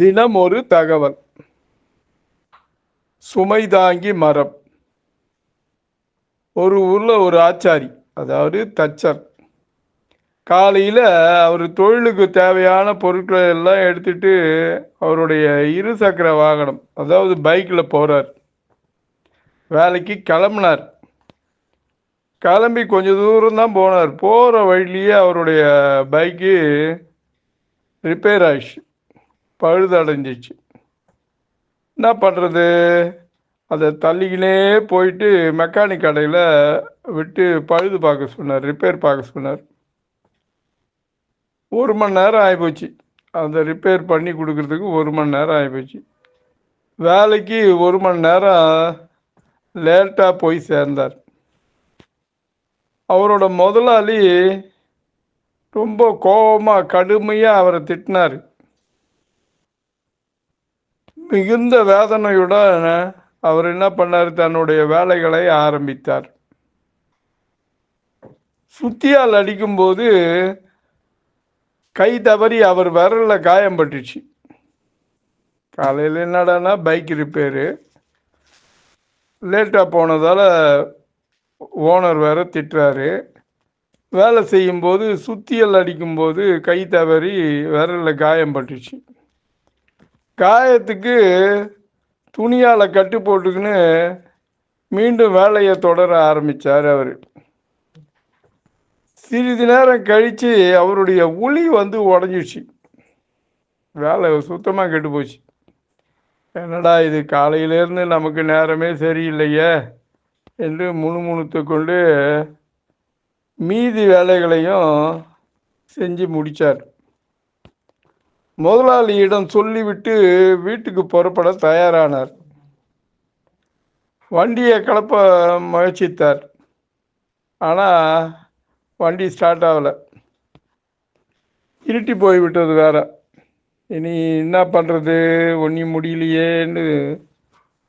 தினம் ஒரு தகவல். சுமை தாங்கி மரம். ஒரு ஊர்ல ஒரு ஆச்சாரி அதாவது தச்சர். காலையில் அவர் தொழிலுக்கு தேவையான பொருட்களை எல்லாம் எடுத்துட்டு அவருடைய இருசக்கர வாகனம் அதாவது பைக்கில் போகிறார் வேலைக்கு கிளம்புனார். கிளம்பி கொஞ்சம் தூரம் தான் போனார். போகிற வழியிலேயே அவருடைய பைக்கு ரிப்பேர் ஆயிடுச்சு. பழுதடைஞ்சிச்சு. என்ன பண்ணுறது அதை தள்ளிக்கினே போயிட்டு மெக்கானிக் கடையில் விட்டு பழுது பார்க்க சொன்னார் ரிப்பேர் பார்க்க சொன்னார். ஒரு மணி நேரம் ஆகிப்போச்சு அந்த ரிப்பேர் பண்ணி கொடுக்குறதுக்கு ஒரு மணி நேரம் ஆகிப்போச்சு வேலைக்கு ஒரு மணி நேரம் லேட்டாக போய் சேர்ந்தார். அவரோட முதலாளி ரொம்ப கோபமாக கடுமையாக அவரை திட்டினார். மிகுந்த வேதனையுடன் அவர் என்ன பண்ணார்? தன்னுடைய வேலைகளை ஆரம்பித்தார். சுத்தியால் அடிக்கும்போது கை தவறி அவர் விரலில் காயம் பட்டுச்சு. காலையில் என்னடான்னா பைக் ரிப்பேரு லேட்டாக போனதால் ஓனர் வேற திட்டுறாரு. வேலை செய்யும்போது சுத்தியல் அடிக்கும்போது கை தவறி விரலில் காயம் பட்டுச்சு. காயத்துக்கு துணியால் கட்டு போட்டுக்கின்னு மீண்டும் வேலையை தொடர ஆரம்பித்தார் அவர். சிறிது நேரம் கழித்து அவருடைய உளி வந்து உடஞ்சிடுச்சு வேலை சுத்தமாக கெட்டு போச்சு. என்னடா இது காலையிலேருந்து நமக்கு நேரமே சரியில்லையே என்று முணுமுணுத்து கொண்டு மீதி வேலைகளையும் செஞ்சு முடித்தார் முதலாளியிடம் சொல்லிவிட்டு வீட்டுக்கு புறப்பட தயாரானார். வண்டியை கலப்ப முயற்சித்தார். ஆனால் வண்டி ஸ்டார்ட் ஆகலை. இருட்டி போய்விட்டது வேற. இனி என்ன பண்ணுறது ஒன்றும் முடியலையேன்னு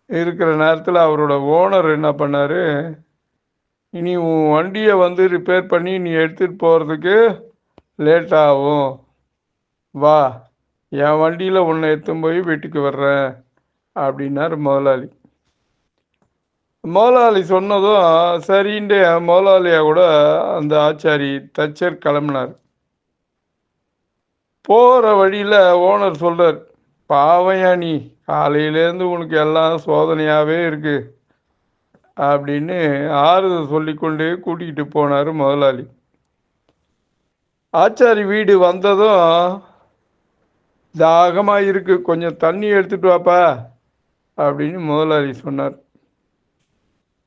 இருக்கிற நேரத்தில் அவரோட ஓனர் என்ன பண்ணார்? இனி உன் வண்டியை வந்து ரிப்பேர் பண்ணி நீ எடுத்துகிட்டு போகிறதுக்கு லேட் ஆகும். வா. என் வண்டியில் உன்னை எடுத்துன்னு போய் வீட்டுக்கு வர்றேன் அப்படின்னார் முதலாளி. முதலாளி சொன்னதும் சரின்ட்டு முதலாளியாக கூட அந்த ஆச்சாரி தச்சர் கிளம்பினார். போகிற வழியில் ஓனர் சொல்கிறார் பாவையா நீ காலையிலேருந்து உனக்கு எல்லாம் சோதனையாகவே இருக்கு அப்படின்னு ஆறுதல் சொல்லிக்கொண்டு கூட்டிகிட்டு போனார் முதலாளி. ஆச்சாரி வீடு வந்ததும் தாகமாக இருக்கு கொஞ்சம் தண்ணி எடுத்துட்டு வாப்பா. அப்படின்னு முதலாளி சொன்னார்.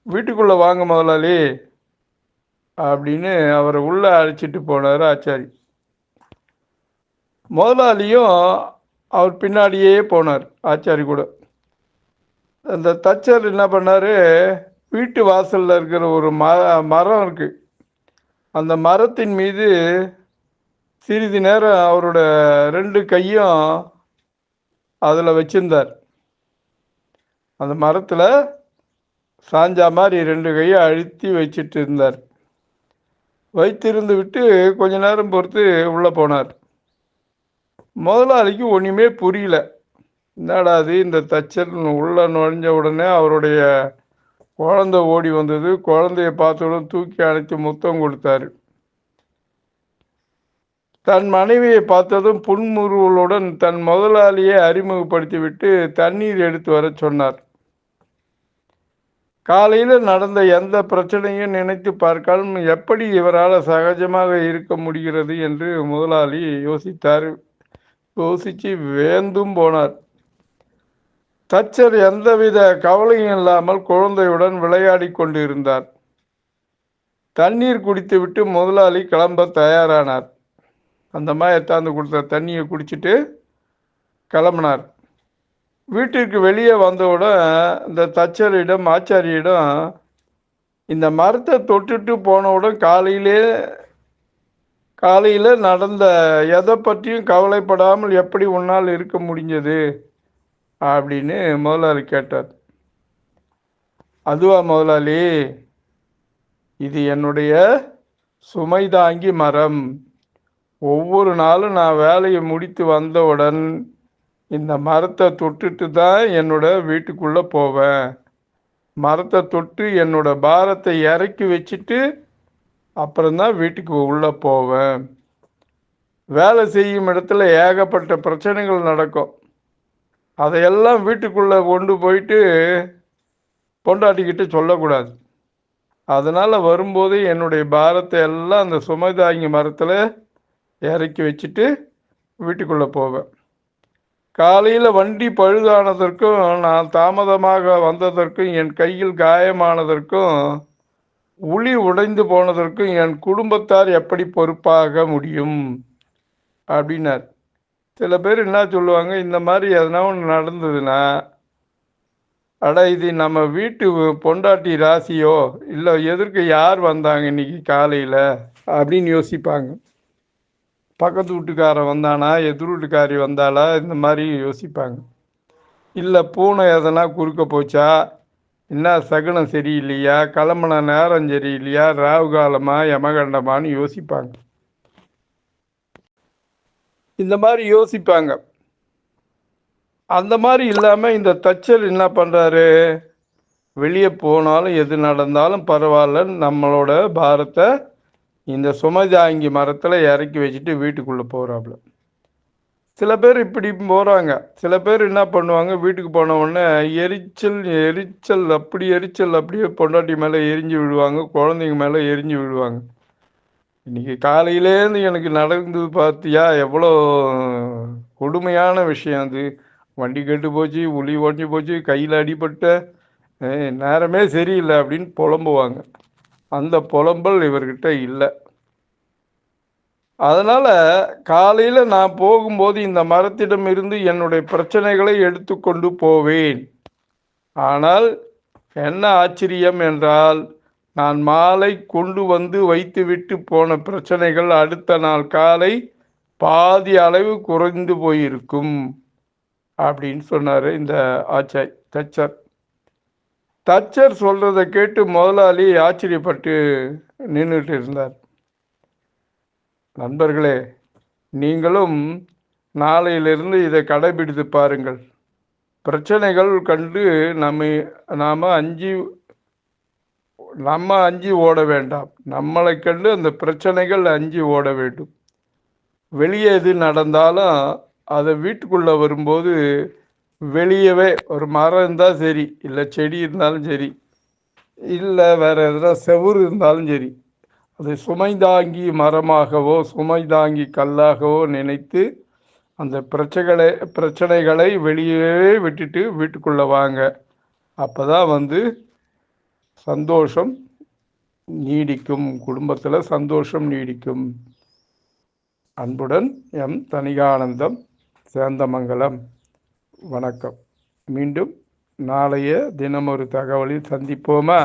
வீட்டுக்குள்ளே வாங்க முதலாளி. அப்படின்னு அவரை உள்ளே அழைச்சிட்டு போனார் ஆச்சாரி. முதலாளியும் அவர் பின்னாடியே போனார் ஆச்சாரி கூட. அந்த தச்சர் என்ன பண்ணார்? வீட்டு வாசலில் இருக்கிற ஒரு ம மரம் இருக்குது அந்த மரத்தின் மீது சிறிது நேரம் அவரோட ரெண்டு கையும் அதில் வச்சிருந்தார். அந்த மரத்தில் சாஞ்சா மாதிரி ரெண்டு கையை அழுத்தி வச்சிட்டு இருந்தார். வைத்திருந்து விட்டு கொஞ்ச நேரம் பொறுத்து உள்ளே போனார். முதலாளிக்கு ஒன்றுமே புரியல. என்னடா அது இந்த தச்சர் உள்ளே நுழைஞ்ச உடனே அவருடைய குழந்தை ஓடி வந்தது. குழந்தைய பார்த்தவுடன் தூக்கி அணைத்து முத்தம் கொடுத்தாரு. தன் மனைவியை பார்த்ததும் புன்முறுவலுடன் தன் முதலாளியை அறிமுகப்படுத்திவிட்டு தண்ணீர் எடுத்து வர சொன்னார். காலையில் நடந்த எந்த பிரச்சனையும் நினைத்து பார்க்காலும் எப்படி இவரால் சகஜமாக இருக்க முடிகிறது என்று முதலாளி யோசித்தார். யோசித்து வேந்தும் போனார். தச்சர் எந்தவித கவலையும் இல்லாமல் குழந்தையுடன் விளையாடி கொண்டிருந்தார். தண்ணீர் குடித்துவிட்டு முதலாளி கிளம்ப தயாரானார். அந்த மாதிரி எத்தாந்து கொடுத்த தண்ணியை குடிச்சிட்டு கிளம்பினார். வீட்டிற்கு வெளியே வந்தவுடன் இந்த தச்சரிடம் ஆச்சாரியிடம் இந்த மரத்தை தொட்டுட்டு போனவுடன் காலையிலே காலையில் நடந்த எதை பற்றியும் கவலைப்படாமல் எப்படி உன்னால் இருக்க முடிஞ்சது அப்படின்னு முதலாளி கேட்டார். அதுவா முதலாளி இது என்னுடைய சுமை தாங்கி மரம். ஒவ்வொரு நாளும் நான் வேலையை முடித்து வந்தவுடன் இந்த மரத்தை தொட்டுட்டு தான் என்னோட வீட்டுக்குள்ளே போவேன். மரத்தை தொட்டு என்னோட பாரத்தை இறக்கி வச்சுட்டு அப்புறம்தான் வீட்டுக்கு உள்ளே போவேன். வேலை செய்யும் இடத்துல ஏகப்பட்ட பிரச்சனைகள் நடக்கும். அதையெல்லாம் வீட்டுக்குள்ளே கொண்டு போயிட்டு பொண்டாட்டிக்கிட்ட சொல்லக்கூடாது. அதனால் வரும்போது என்னுடைய பாரத்தை எல்லாம் அந்த சுமைதாங்கி மரத்தில் இறக்கி வச்சுட்டு வீட்டுக்குள்ளே போவேன். காலையில் வண்டி பழுதானதற்கும் நான் தாமதமாக வந்ததற்கும் என் கையில் காயமானதற்கும் உளி உடைந்து போனதற்கும் என் குடும்பத்தார் எப்படி பொறுப்பாக முடியும்? அப்படின்னார். சில பேர் என்ன சொல்லுவாங்க இந்த மாதிரி எதனா ஒன்று நடந்ததுன்னா அட இது நம்ம வீட்டு பொண்டாட்டி ராசியோ இல்லை எதற்கு யார் வந்தாங்க இன்னைக்கு காலையில்? அப்படின்னு யோசிப்பாங்க. பக்கத்து வீட்டுக்காரன் வந்தானா எதிர் வீட்டுக்காரி வந்தாளா இந்த மாதிரி யோசிப்பாங்க. இல்லை பூனை எதனா குறுக்க போச்சா? என்ன சகுனம் சரியில்லையா? கிளம்புன நேரம் சரியில்லையா? ராகு காலமா யமகண்டமான்னு யோசிப்பாங்க. இந்த மாதிரி யோசிப்பாங்க. அந்த மாதிரி இல்லாமல் இந்த தச்சல் என்ன பண்ணுறாரு வெளியே போனாலும் எது நடந்தாலும் பரவாயில்ல நம்மளோட பாரத்தை இந்த சுமைதாங்கி மரத்தில் இறக்கி வச்சுட்டு வீட்டுக்குள்ளே போகிறாப்புல சில பேர் இப்படி போகிறாங்க சில பேர் என்ன பண்ணுவாங்க? வீட்டுக்கு போன உடனே எரிச்சல் எரிச்சல் அப்படி எரிச்சல் அப்படியே பொண்டாட்டி மேலே எரிஞ்சு விடுவாங்க குழந்தைங்க மேலே எரிஞ்சு விடுவாங்க இன்னைக்கு காலையிலேருந்து எனக்கு நடந்து பார்த்தியா எவ்வளோ கொடுமையான விஷயம் அது. வண்டி கெட்டு போச்சு உளி உடஞ்சி போச்சு கையில் அடிபட்ட நேரமே சரியில்லை அப்படின்னு புலம்புவாங்க. அந்த புலம்பல் இவர்கிட்ட இல்லை. அதனால் காலையில் நான் போகும்போது இந்த மரத்திடம் இருந்து என்னுடைய பிரச்சனைகளை எடுத்துக்கொண்டு போவேன். ஆனால் என்ன ஆச்சரியம் என்றால் நான் மாலை கொண்டு வந்து வைத்துவிட்டு போன பிரச்சனைகள் அடுத்த நாள் காலை பாதி அளவு குறைந்து போயிருக்கும். அப்படின்னு சொன்னார் இந்த ஆச்சாய் தச்சர். தச்சர் சொல்றதை கேட்டு முதலாளி ஆச்சரியப்பட்டு நின்றுட்டு இருந்தார். நண்பர்களே நீங்களும் நாளையிலிருந்து இதை கடைபிடித்து பாருங்கள். பிரச்சனைகள் கண்டு நம்ம நாம் அஞ்சு நம்ம அஞ்சு ஓட வேண்டாம். நம்மளை கண்டு அந்த பிரச்சனைகள் அஞ்சு ஓட வேண்டும். வெளியே எது நடந்தாலும் அதை வீட்டுக்குள்ளே வரும்போது வெளியவே ஒரு மரம் இருந்தால் சரி இல்லை செடி இருந்தாலும் சரி இல்லை வேற எதனா செவுரு இருந்தாலும் சரி அது சுமைதாங்கி மரமாகவோ சுமைதாங்கி கல்லாகவோ நினைத்து அந்த பிரச்சனைகளை பிரச்சனைகளை வெளியே விட்டுட்டு வீட்டுக்குள்ளே வாங்க. அப்போ தான் வந்து சந்தோஷம் நீடிக்கும் குடும்பத்தில் சந்தோஷம் நீடிக்கும். அன்புடன் எம் தனிகானந்தம் சேந்தமங்கலம். வணக்கம். மீண்டும் நாளைய தினம் ஒரு தகவலில் சந்திப்போமா?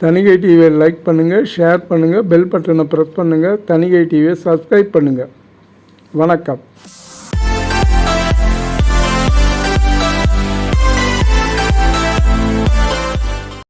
தனிகை டிவியை லைக் பண்ணுங்கள் ஷேர் பண்ணுங்கள் பெல் பட்டனை ப்ரெஸ் பண்ணுங்கள் தனிகை டிவியை சப்ஸ்கிரைப் பண்ணுங்கள் வணக்கம்.